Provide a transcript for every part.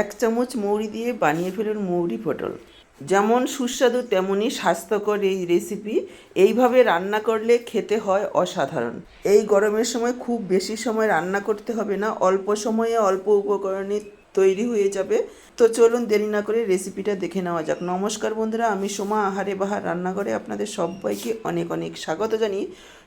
এক চামচ মৌরি দিয়ে বানিয়ে ফেলুন মৌরি পটল। যেমন সুস্বাদু তেমনই স্বাস্থ্যকর এই রেসিপি এইভাবে রান্না করলে খেতে হয় অসাধারণ। এই গরমের সময় খুব বেশি সময় রান্না করতে হবে না। অল্প সময়ে অল্প উপকরণে তৈরি হয়ে যাবে। তো চলুন দেরি না করে রেসিপিটা দেখে নেওয়া যাক। নমস্কার বন্ধুরা, আমি সোমা আহারে বাহার রান্নাঘরে আপনাদের সবাইকে অনেক অনেক স্বাগত জানিয়ে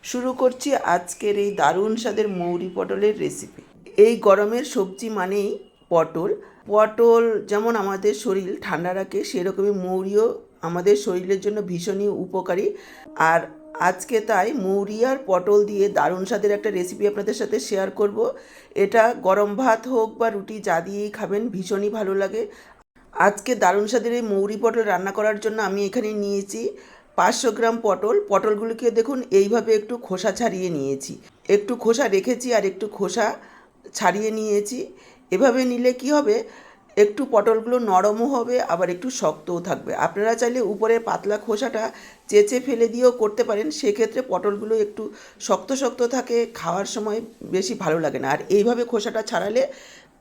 শুরু করছি আজকের এই দারুণ স্বাদের মৌরি পটলের রেসিপি এই গরমের সবজি মানেই পটল। পটল, যেমন আমাদের শরীর ঠান্ডা রাখে, সেরকমই মৌরিও আমাদের শরীরের জন্য ভীষণই উপকারী। আর আজকে তাই মৌরি আর পটল দিয়ে দারুণ স্বাদের একটা রেসিপি আপনাদের সাথে শেয়ার করব। এটা গরম ভাত হোক বা রুটি, যা দিয়েই খাবেন, ভীষণই ভালো লাগে। আজকে দারুণ স্বাদের এই মৌরি পটল রান্না করার জন্য আমি এখানে নিয়েছি পাঁচশো গ্রাম পটল। পটলগুলোকে দেখুন, এইভাবে একটু খোসা ছাড়িয়ে নিয়েছি। একটু খোসা রেখেছি আর একটু খোসা ছাড়িয়ে নিয়েছি। এভাবে নিলে কি হবে? একটু পটলগুলো নরমও হবে, আবার একটু শক্তও থাকবে। আপনারা চাইলে উপরে পাতলা খোসাটা চেঁচে ফেলে দিয়েও করতে পারেন। সেক্ষেত্রে পটলগুলো একটু শক্ত শক্ত থাকে, খাওয়ার সময় বেশি ভালো লাগে না। আর এইভাবে খোসাটা ছাড়ালে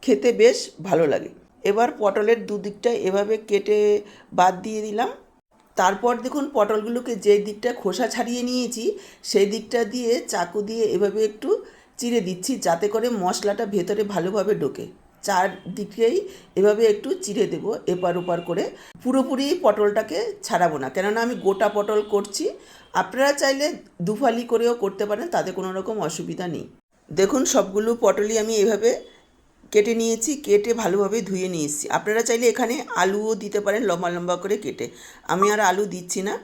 খেতে বেশ ভালো লাগে। এবার পটলের দুদিকটা এভাবে কেটে বাদ দিয়ে দিলাম। তারপর দেখুন, পটলগুলোকে যে দিকটা খোসা ছাড়িয়ে নিয়েছি, সেই দিকটা দিয়ে চাকু দিয়ে এভাবে একটু চিড়ে দিচ্ছি যাতে করে মশলাটা ভেতরে ভালোভাবে ঢোকে। চারদিকেই এভাবে একটু চিড়ে দেবো এপার ওপার করে। পুরোপুরি পটলটাকে ছাড়াবো না। কেননা আমি গোটা পটল করছি। আপনারা চাইলে দুফালি করেও করতে পারেন, তাতে কোনো রকম অসুবিধা নেই। দেখুন, সবগুলো পটলই আমি এভাবে কেটে নিয়েছি, কেটে ভালোভাবে ধুয়ে নিয়েছি আপনারা চাইলে এখানে আলুও দিতে পারেন, লম্বা লম্বা করে কেটে। আমি আর আলু দিচ্ছি না।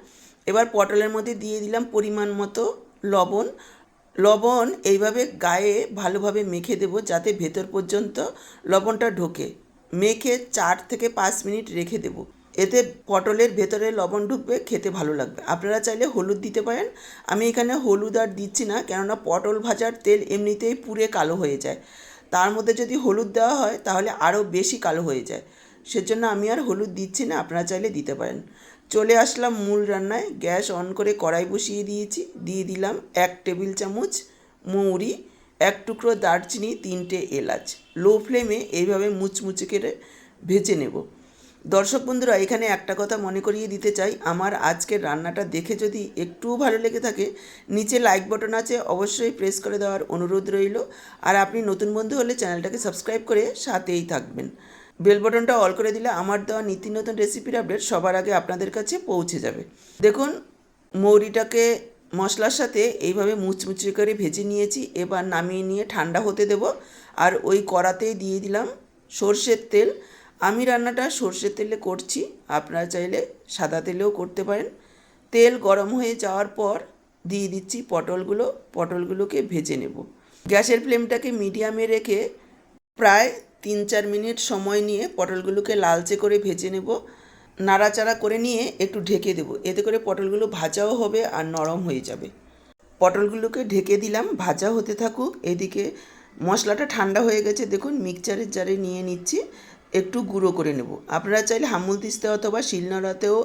এবার পটলের মধ্যে দিয়ে দিলাম পরিমাণ মতো লবণ লবণ এইভাবে গায়ে ভালোভাবে মেখে দেবো যাতে ভেতর পর্যন্ত লবণটা ঢোকে। মেখে চার থেকে পাঁচ মিনিট রেখে দেবো। এতে পটলের ভেতরে লবণ ঢুকবে, খেতে ভালো লাগবে। আপনারা চাইলে হলুদ দিতে পারেন। আমি এখানে হলুদ আর দিচ্ছি না, কেননা পটল ভাজার তেল এমনিতেই পুড়ে কালো হয়ে যায়। তার মধ্যে যদি হলুদ দেওয়া হয়, তাহলে আরও বেশি কালো হয়ে যায়। সেজন্য আমি আর হলুদ দিচ্ছি না, আপনারা চাইলে দিতে পারেন। চলে আসলাম মূল রান্নায়, গ্যাস অন করে কড়াই বসিয়ে দিয়েছি, দিয়ে দিলাম এক টেবিল চামচ মৌরি, এক টুকরো দারচিনি, তিনটে এলাচ। লো ফ্লেমে এইভাবে মুচমুচে করে ভেজে নেব। দর্শক বন্ধুরা, এখানে একটা কথা মনে করিয়ে দিতে চাই, আমার আজকের রান্নাটা দেখে যদি একটুও ভালো লেগে থাকে, নিচে লাইক বাটন আছে, অবশ্যই প্রেস করে দেওয়ার অনুরোধ রইল। আর আপনি নতুন বন্ধু হলে চ্যানেলটাকে সাবস্ক্রাইব করে সাথেই থাকবেন। বেল বাটনটা অল করে দিলে আমার দেওয়া নিত্য নতুন রেসিপির আপডেট সবার আগে আপনাদের কাছে পৌঁছে যাবে। দেখুন, মৌরিটাকে মশলার সাথে এইভাবে মুচমুচে করে ভেজে নিয়েছি। এবার নামিয়ে নিয়ে ঠান্ডা হতে দেব। আর ওই কড়াতেই দিয়ে দিলাম সর্ষের তেল। আমি রান্নাটা সর্ষের তেলে করছি। আপনারা চাইলে সাদা তেলেও করতে পারেন। তেল গরম হয়ে যাওয়ার পর দিয়ে দিচ্ছি পটলগুলো। পটলগুলোকে ভেজে নেব। গ্যাসের ফ্লেমটাকে মিডিয়ামে রেখে প্রায় তিন চার মিনিট সময় নিয়ে পটলগুলোকে লালচে করে ভেজে নেব। নাড়াচাড়া করে নিয়ে একটু ঢেকে দেবো। এতে করে পটলগুলো ভাজাও হবে আর নরম হয়ে যাবে। পটলগুলোকে ঢেকে দিলাম, ভাজা হতে থাকুক। এদিকে মশলাটা ঠান্ডা হয়ে গেছে। দেখুন, মিক্সচারের জারে নিয়ে নিচ্ছি। একটু গুঁড়ো করে নেব। আপনারা চাইলে হামুল তিস্তে অথবা শিলনোড়াতেও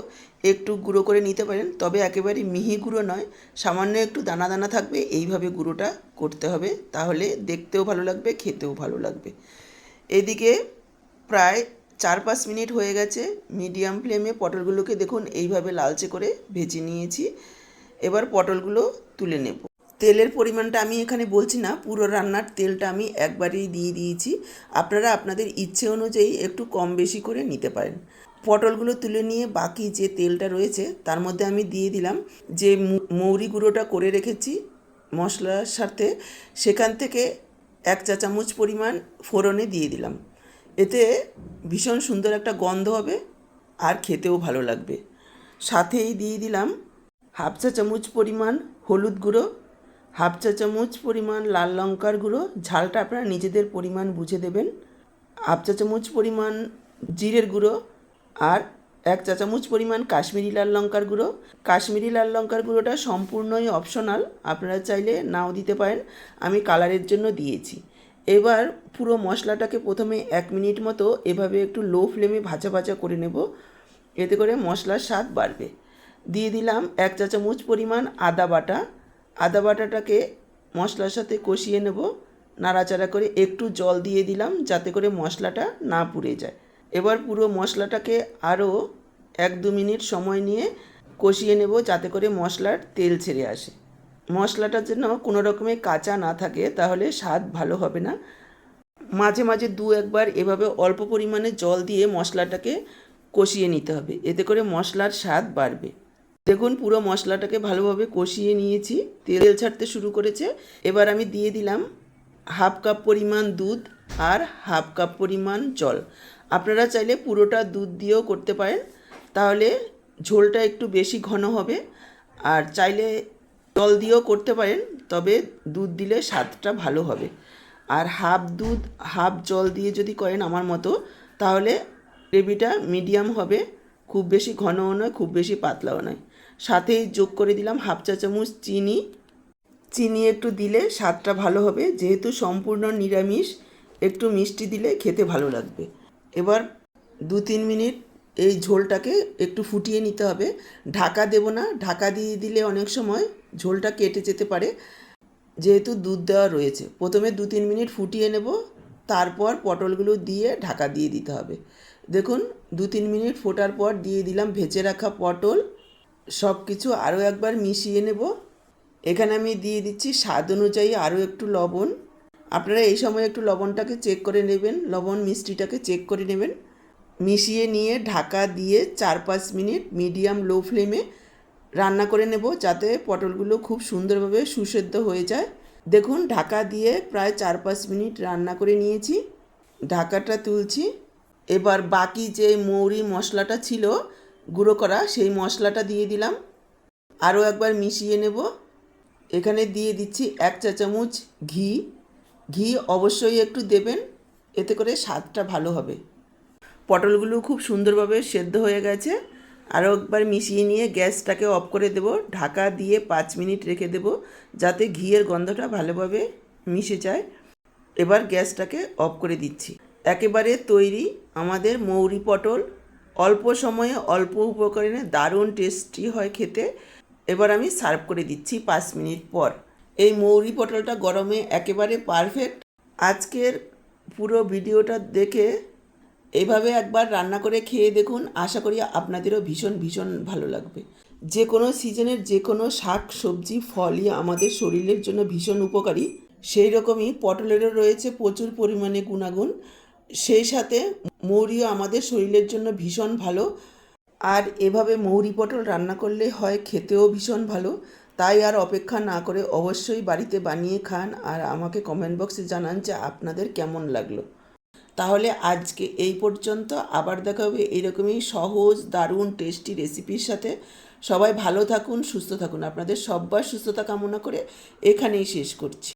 একটু গুঁড়ো করে নিতে পারেন। তবে একেবারে মিহি গুঁড়ো নয়। সামান্য একটু দানা দানা থাকবে। এইভাবে গুঁড়োটা করতে হবে। তাহলে দেখতেও ভালো লাগবে, খেতেও ভালো লাগবে। এদিকে প্রায় চার পাঁচ মিনিট হয়ে গেছে। মিডিয়াম ফ্লেমে পটলগুলোকে দেখুন, এইভাবে লালচে করে ভেজে নিয়েছি। এবার পটলগুলো তুলে নেব। তেলের পরিমাণটা আমি এখানে বলছি না, পুরো রান্নার তেলটা আমি একবারেই দিয়ে দিয়েছি। আপনারা আপনাদের ইচ্ছে অনুযায়ী একটু কম বেশি করে নিতে পারেন। পটলগুলো তুলে নিয়ে বাকি যে তেলটা রয়েছে, তার মধ্যে আমি দিয়ে দিলাম যে মৌরি গুঁড়োটা করে রেখেছি মশলার সাথে। সেখান থেকে এক চা চামচ পরিমাণ ফোড়নে দিয়ে দিলাম। এতে ভীষণ সুন্দর একটা গন্ধ হবে আর খেতেও ভালো লাগবে। সাথেই দিয়ে দিলাম হাফ চা চামচ পরিমাণ হলুদ গুঁড়ো, হাফ চা চামচ পরিমাণ লাল লঙ্কার গুঁড়ো। ঝালটা আপনারা নিজেদের পরিমাণ বুঝে দেবেন। হাফ চা চামচ পরিমাণ জিরের গুঁড়ো আর এক চা চামচ পরিমাণ কাশ্মীরি লাল লঙ্কার গুঁড়ো। কাশ্মীরি লাল লঙ্কার গুঁড়োটা সম্পূর্ণই অপশনাল আপনারা চাইলে নাও দিতে পারেন, আমি কালারের জন্য দিয়েছি। এবার পুরো মশলাটাকে প্রথমে এক মিনিট মতো এভাবে একটু লো ফ্লেমে ভাজা ভাজা করে নেব, এতে করে মশলার স্বাদ বাড়বে। দিয়ে দিলাম এক চা চামচ পরিমাণ আদা বাটা। আদা বাটাটাকে মশলার সাথে কষিয়ে নেব, নাড়াচাড়া করে একটু জল দিয়ে দিলাম, যাতে করে মশলাটা না পুড়ে যায়। এবার পুরো মশলাটাকে আরও এক দু মিনিট সময় নিয়ে কষিয়ে নেব যাতে করে মশলার তেল ছেড়ে আসে। মশলাটা যেন কোনো রকমে কাঁচা না থাকে তাহলে স্বাদ ভালো হবে না। মাঝে মাঝে দু একবার এভাবে অল্প পরিমাণে জল দিয়ে মশলাটাকে কষিয়ে নিতে হবে, এতে করে মশলার স্বাদ বাড়বে। দেখুন পুরো মশলাটাকে ভালোভাবে কষিয়ে নিয়েছি, তেল ছাড়তে শুরু করেছে। এবার আমি দিয়ে দিলাম হাফ কাপ পরিমাণ দুধ আর হাফ কাপ পরিমাণ জল। আপনারা চাইলে পুরোটা দুধ দিয়েও করতে পারেন। তাহলে ঝোলটা একটু বেশি ঘন হবে। আর চাইলে জল দিয়েও করতে পারেন, তবে দুধ দিলে স্বাদটা ভালো হবে। আর হাফ দুধ, হাফ জল দিয়ে যদি করেন আমার মতো, তাহলে গ্রেভিটা মিডিয়াম হবে। খুব বেশি ঘনও নয়, খুব বেশি পাতলাও নয়। সাথেই যোগ করে দিলাম হাফ চা চামচ চিনি। চিনি একটু দিলে স্বাদটা ভালো হবে। যেহেতু সম্পূর্ণ নিরামিষ, একটু মিষ্টি দিলে খেতে ভালো লাগবে। এবার দু তিন মিনিট এই ঝোলটাকে একটু ফুটিয়ে নিতে হবে। ঢাকা দেব না, ঢাকা দিয়ে দিলে অনেক সময় ঝোলটা কেটে যেতে পারে। যেহেতু দুধ দেওয়া রয়েছে, প্রথমে দু তিন মিনিট ফুটিয়ে নেব, তারপর পটলগুলো দিয়ে ঢাকা দিয়ে দিতে হবে। দেখুন, দু তিন মিনিট ফোটার পর দিয়ে দিলাম ভেজে রাখা পটল। সব কিছু আরও একবার মিশিয়ে নেব। এখানে আমি দিয়ে দিচ্ছি স্বাদ অনুযায়ী আরও একটু লবণ। আপনারা এই সময় একটু লবণটাকে চেক করে নেবেন, লবণ মিষ্টিটাকে চেক করে নেবেন। মিশিয়ে নিয়ে ঢাকা দিয়ে চার পাঁচ মিনিট মিডিয়াম লো ফ্লেমে রান্না করে নেব যাতে পটলগুলো খুব সুন্দরভাবে সুসেদ্ধ হয়ে যায়। দেখুন, ঢাকা দিয়ে প্রায় চার পাঁচ মিনিট রান্না করে নিয়েছি। ঢাকাটা তুলছি। এবার বাকি যে মৌরি মশলাটা ছিল, গুঁড়ো করা, সেই মশলাটা দিয়ে দিলাম। আরও একবার মিশিয়ে নেব। এখানে দিয়ে দিচ্ছি এক চা চামচ ঘি। ঘি অবশ্যই একটু দেবেন, এতে করে স্বাদটা ভালো হবে। পটলগুলো খুব সুন্দরভাবে সেদ্ধ হয়ে গেছে। আরও একবার মিশিয়ে নিয়ে গ্যাসটাকে অফ করে দেব। ঢাকা দিয়ে পাঁচ মিনিট রেখে দেব, যাতে ঘিয়ের গন্ধটা ভালোভাবে মিশে যায়। এবার গ্যাসটাকে অফ করে দিচ্ছি। একেবারে তৈরি আমাদের মৌরি পটল। অল্প সময়ে অল্প উপকরণে দারুণ টেস্টি হয় খেতে। এবার আমি সার্ভ করে দিচ্ছি পাঁচ মিনিট পর। এই মৌরি পটলটা গরমে একেবারে পারফেক্ট আজকের পুরো ভিডিওটা দেখে এইভাবে একবার রান্না করে খেয়ে দেখুন, আশা করি আপনাদেরও ভীষণ ভীষণ ভালো লাগবে। যে কোনো সিজনের যে কোনো শাক, সবজি, ফলই আমাদের শরীরের জন্য ভীষণ উপকারী। সেই রকমই পটলেরও রয়েছে প্রচুর পরিমাণে গুণাগুণ। সেই সাথে মৌরিও আমাদের শরীরের জন্য ভীষণ ভালো। আর এভাবে মৌরি পটল রান্না করলে হয় খেতেও ভীষণ ভালো। তাই আর অপেক্ষা না করে অবশ্যই বাড়িতে বানিয়ে খান আর আমাকে কমেন্ট বক্সে জানান যে আপনাদের কেমন লাগল। তাহলে আজকে এই পর্যন্ত, আবার দেখা হবে এরকমই সহজ, দারুণ টেস্টি রেসিপির সাথে। সবাই ভালো থাকুন, সুস্থ থাকুন। আপনাদের সব্বার সুস্থতা কামনা করে এখানেই শেষ করছি।